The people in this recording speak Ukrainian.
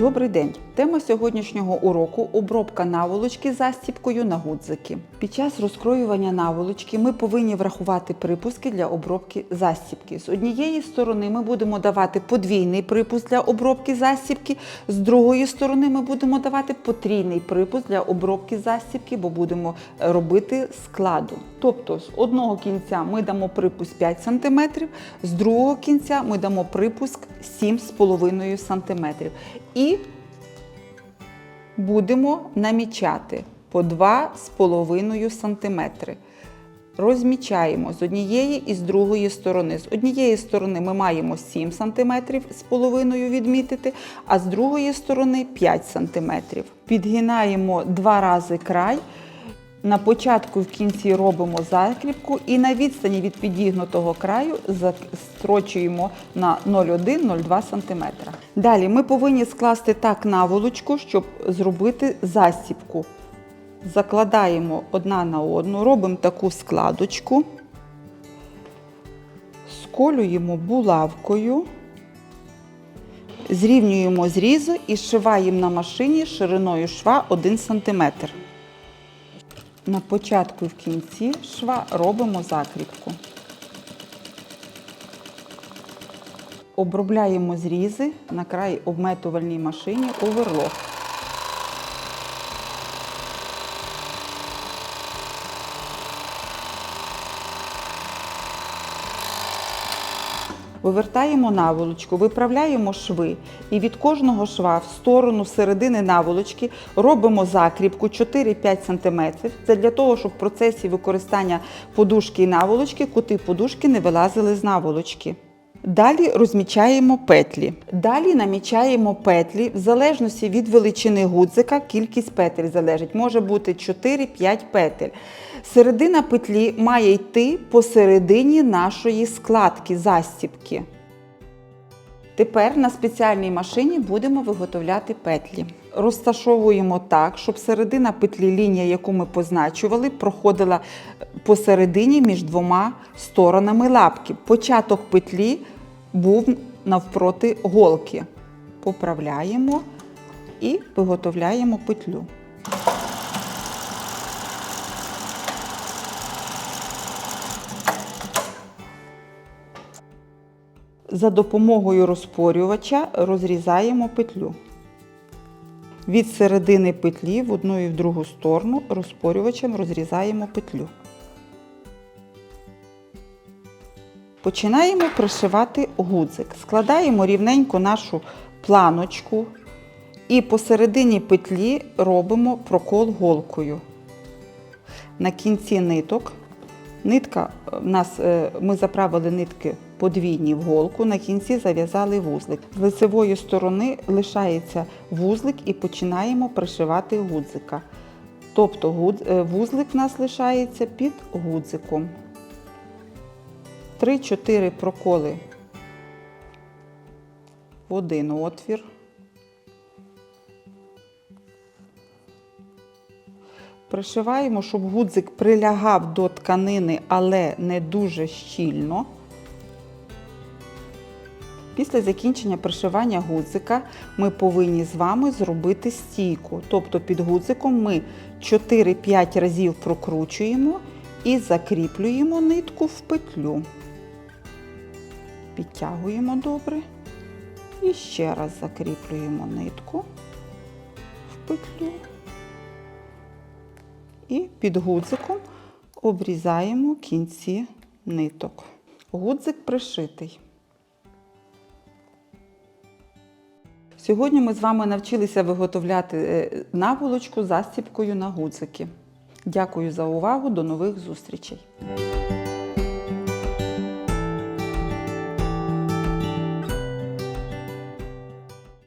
Добрий день! Тема сьогоднішнього уроку обробка наволочки застіпкою на гудзики. Під час розкроювання наволочки ми повинні врахувати припуски для обробки застіпки. З однієї сторони ми будемо давати подвійний припуск для обробки застіпки, з другої сторони ми будемо давати потрійний припуск для обробки застіпки, бо будемо робити складу. Тобто з одного кінця ми дамо припуск 5 см, з другого кінця ми дамо припуск 7,5 см. І будемо намічати по 2,5 см. Розмічаємо з однієї і з другої сторони. З однієї сторони ми маємо 7 см з половиною відмітити, а з другої сторони 5 см. Підгинаємо два рази край. На початку і в кінці робимо закріпку і на відстані від підігнутого краю строчуємо на 0,1-0,2 см. Далі ми повинні скласти так наволочку, щоб зробити застіпку. Закладаємо одна на одну, робимо таку складочку, сколюємо булавкою, зрівнюємо зрізи і зшиваємо на машині шириною шва 1 см. На початку і в кінці шва робимо закріпку. Обробляємо зрізи на край обметувальній машині оверлок. Вивертаємо наволочку, виправляємо шви і від кожного шва в сторону середини наволочки робимо закріпку 4-5 см. Це для того, щоб в процесі використання подушки і наволочки кути подушки не вилазили з наволочки. Далі розмічаємо петлі. Далі намічаємо петлі в залежності від величини гудзика, кількість петель залежить. Може бути 4-5 петель. Середина петлі має йти посередині нашої складки застіпки. Тепер на спеціальній машині будемо виготовляти петлі. Розташовуємо так, щоб середина петлі, лінія, яку ми позначували, проходила посередині між двома сторонами лапки. Початок петлі був навпроти голки. Поправляємо і виготовляємо петлю. За допомогою розпорювача розрізаємо петлю. Від середини петлі в одну і в другу сторону розпорювачем розрізаємо петлю. Починаємо пришивати гудзик. Складаємо рівненько нашу планочку і посередині петлі робимо прокол голкою. На кінці ниток Нитка в нас е, ми заправили нитки подвійні в голку, на кінці зав'язали вузлик. З лицевої сторони лишається вузлик і починаємо пришивати гудзика. Тобто вузлик в нас лишається під гудзиком. 3-4 проколи в один отвір. Пришиваємо, щоб гудзик прилягав до тканини, але не дуже щільно. Після закінчення пришивання гудзика ми повинні з вами зробити стійку. Тобто під гудзиком ми 4-5 разів прокручуємо і закріплюємо нитку в петлю. Підтягуємо добре. І ще раз закріплюємо нитку в петлю і під гудзиком обрізаємо кінці ниток. Гудзик пришитий. Сьогодні ми з вами навчилися виготовляти е, наволочку застіпкою на гудзики. Дякую за увагу, до нових зустрічей!